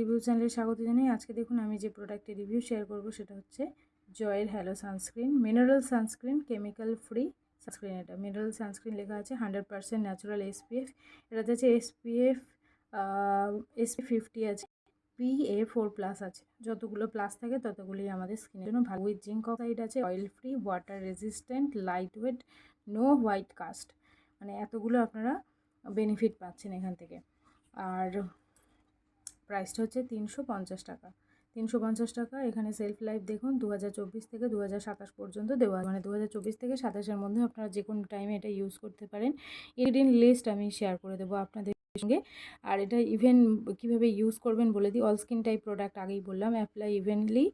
Review চ্যানেলে স্বাগত জানাই। আজকে দেখুন আমি যে প্রোডাক্টের রিভিউ শেয়ার করব সেটা হচ্ছে জয়ের hello sunscreen mineral sunscreen chemical free sunscreen এটা। মিনারেল সানস্ক্রিন লেখা আছে হান্ড্রেড পার্সেন্ট ন্যাচারাল এসপিএফ এটাতে আছে এসপিএফ এসপি ফিফটি আছে পি এ ফোর প্লাস আছে। যতগুলো প্লাস থাকে ততগুলোই আমাদের স্কিনের জন্য ভালো। উইথ জিঙ্ক অক্সাইড আছে oil free water resistant light weight no white cast মানে এতগুলো আপনারা বেনিফিট পাচ্ছেন এখান থেকে। আর প্রাইসটা হচ্ছে তিনশো পঞ্চাশ টাকা। তিনশো পঞ্চাশ টাকা, এখানে সেলফ লাইফ দেখুন দু হাজার চব্বিশ থেকে দু হাজার সাতাশ পর্যন্ত দেওয়া মানে দু হাজার চব্বিশ থেকে সাতাশের মধ্যে আপনারা যে কোনো টাইমে এটা ইউজ করতে পারেন। এডিন লিস্ট আমি শেয়ার করে দেবো আপনাদের সঙ্গে। আর এটা ইভেন কীভাবে ইউজ করবেন বলে দিই অল স্কিন টাইপ প্রোডাক্ট আগেই বললাম apply evenly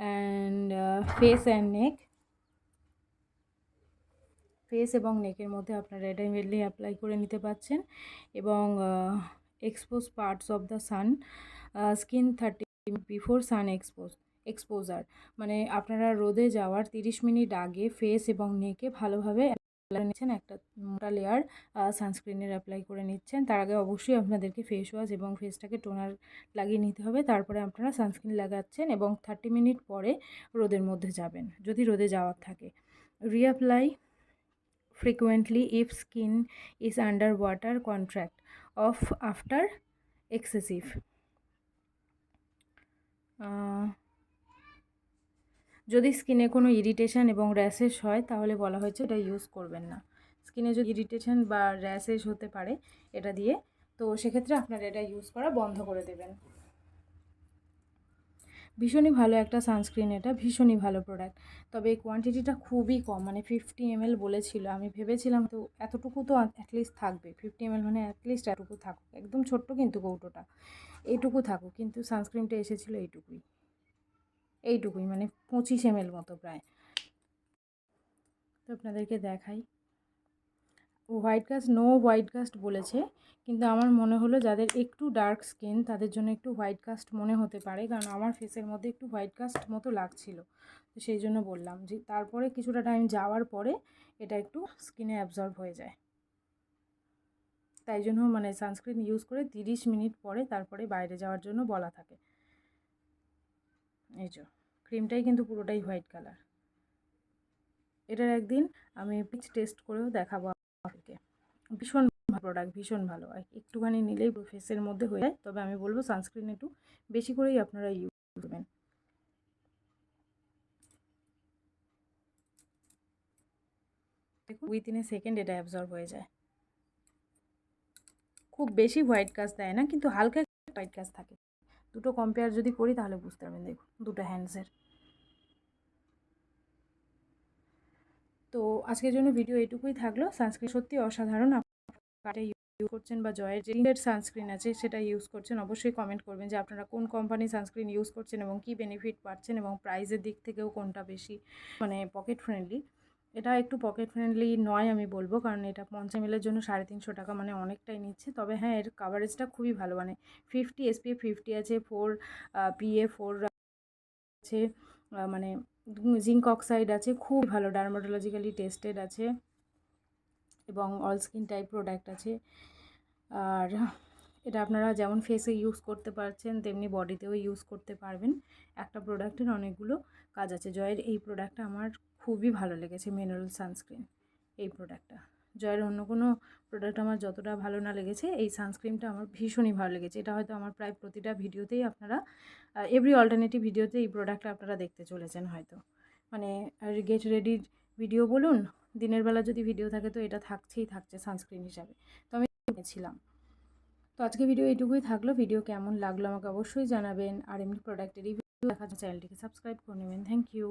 and face and neck face এবং নেকের মধ্যে আপনারা এটা ইভেনলি অ্যাপ্লাই করে নিতে পারছেন। এবং expose parts of the sun skin thirty before sun expose exposure মানে আপনারা রোদে যাওয়ার তিরিশ মিনিট আগে ফেস এবং নেকে ভালোভাবে নিচ্ছেন। একটা মোটা লেয়ার সানস্ক্রিনের অ্যাপ্লাই করে নিচ্ছেন। তার আগে অবশ্যই আপনাদেরকে ফেস ওয়াশ এবং ফেসটাকে টোনার লাগিয়ে নিতে হবে। তারপরে আপনারা সানস্ক্রিন লাগাচ্ছেন এবং থার্টি মিনিট পরে রোদের মধ্যে যাবেন, যদি রোদে যাওয়ার থাকে। Reapply frequently if skin is under water contract of after excessive. যদি স্কিনে কোনো ইরিটেশন এবং র্যাশেস হয়, তাহলে বলা হয়েছে এটা ইউজ করবেন না। স্কিনে যদি ইরিটেশান বা র্যাশেস হতে পারে এটা দিয়ে, তো সেক্ষেত্রে আপনারা এটা ইউজ করা বন্ধ করে দেবেন। ভীষণই ভালো একটা সানস্ক্রিন এটা ভীষণই ভালো প্রোডাক্ট তবে এই কোয়ান্টিটিটা খুবই কম মানে ফিফটি এম বলেছিল, আমি ভেবেছিলাম তো এতটুকু তো অ্যাটলিস্ট থাকবে। ফিফটি এম মানে অ্যাটলিস্ট এতটুকু থাকুক, একদম ছোট্ট কিন্তু কৌটোটা, এইটুকু থাকুক, কিন্তু সানস্ক্রিনটা এসেছিল এইটুকুই। এইটুকুই মানে পঁচিশ এম মতো প্রায়। তো আপনাদেরকে দেখাই। White cast no white cast বলেছে। কিন্তু আমার মনে হলো যাদের একটু ডার্ক স্কিন, তাদের জন্য একটু হোয়াইট কাস্ট মনে হতে পারে। কারণ আমার ফেসের মধ্যে একটু হোয়াইট কাস্ট মতো লাগছিল। তো সেই জন্য বললাম যে, তারপরে কিছুটা টাইম যাওয়ার পরে এটা একটু স্কিনে অ্যাবজর্ব হয়ে যায়। তাই জন্য মানে সানস্ক্রিন ইউজ করে তিরিশ মিনিট পরে তারপরে বাইরে যাওয়ার জন্য বলা থাকে। এই যে ক্রিমটাই কিন্তু পুরোটাই হোয়াইট কালার এটার একদিন আমি পিচ টেস্ট করেও দেখাবো। আপনাকে ভীষণ ভালো প্রোডাক্ট ভীষণ ভালো। আর একটুখানি নিলেই ফেসের মধ্যে হয়ে যায়। তবে আমি বলব সানস্ক্রিন একটু বেশি করেই আপনারা ইউজ করবেন। দেখুন এ সেকেন্ড এটা অ্যাবজর্ব হয়ে যায়। খুব বেশি হোয়াইট কাজ দেয় না, কিন্তু হালকা হোয়াইট কাজ থাকে। দুটো কম্পেয়ার যদি করি তাহলে বুঝতে পারবেন, দেখুন, দুটো হ্যান্ডসের তো আজকের জন্য ভিডিও এটুকুই থাকল। সানস্ক্রিন সত্যি অসাধারণ। কাটে ইউজ করছেন বা জয়ের যে সানস্ক্রিন আছে, সেটা ইউজ করছেন, অবশ্যই কমেন্ট করবেন যে আপনারা কোন কোম্পানি সানস্ক্রিন ইউজ করছেন এবং কি বেনিফিট পাচ্ছেন এবং প্রাইসের দিক থেকেও কোনটা বেশি মানে পকেট ফ্রেন্ডলি এটা একটু পকেট ফ্রেন্ডলি নয় আমি বলব, কারণ এটা পঞ্চাশ এমএলের জন্য সাড়ে তিনশো টাকা মানে অনেকটাই নিচ্ছে। তবে হ্যাঁ এর কাভারেজটা খুবই ভালো মানে ফিফটি এসপিএফ ফিফটি আছে ফোর পিএ ফোর আছে মানে জিঙ্ক অক্সাইড আছে খুব ভালো ডার্মাটোলজিক্যালি টেস্টেড আছে এবং অল স্কিন টাইপ প্রোডাক্ট আছে। আর এটা আপনারা যেমন ফেসে ইউজ করতে পারছেন, তেমনি বডিতেও ইউজ করতে পারবেন। একটা প্রোডাক্টের অনেকগুলো কাজ আছে। জয়ের এই প্রোডাক্টটা আমার খুবই ভালো লেগেছে মিনারেল সানস্ক্রিন এই প্রোডাক্টটা জয়ের অন্য কোনো প্রোডাক্ট আমার যতটা ভালো না লেগেছে, এই সানস্ক্রিনটা আমার ভীষণই ভালো লেগেছে। এটা হয়তো আমার প্রায় প্রতিটা ভিডিওতেই আপনারা এভরি অল্টারনেটিভ ভিডিওতে এই প্রোডাক্টটা আপনারা দেখতে চলেছেন হয়তো। মানে গেট রেডির ভিডিও বলুন, দিনের বেলা যদি ভিডিও থাকে তো এটা থাকছেই থাকছে সানস্ক্রিন হিসাবে। তো আমি নিয়েছিলাম তো আজকে ভিডিও এইটুকুই থাকল। ভিডিও কেমন লাগল আমাকে অবশ্যই জানাবেন। আর এমনি প্রোডাক্টের রিভিউ দেখার চ্যানেলটিকে সাবস্ক্রাইব করে নেবেন। Thank you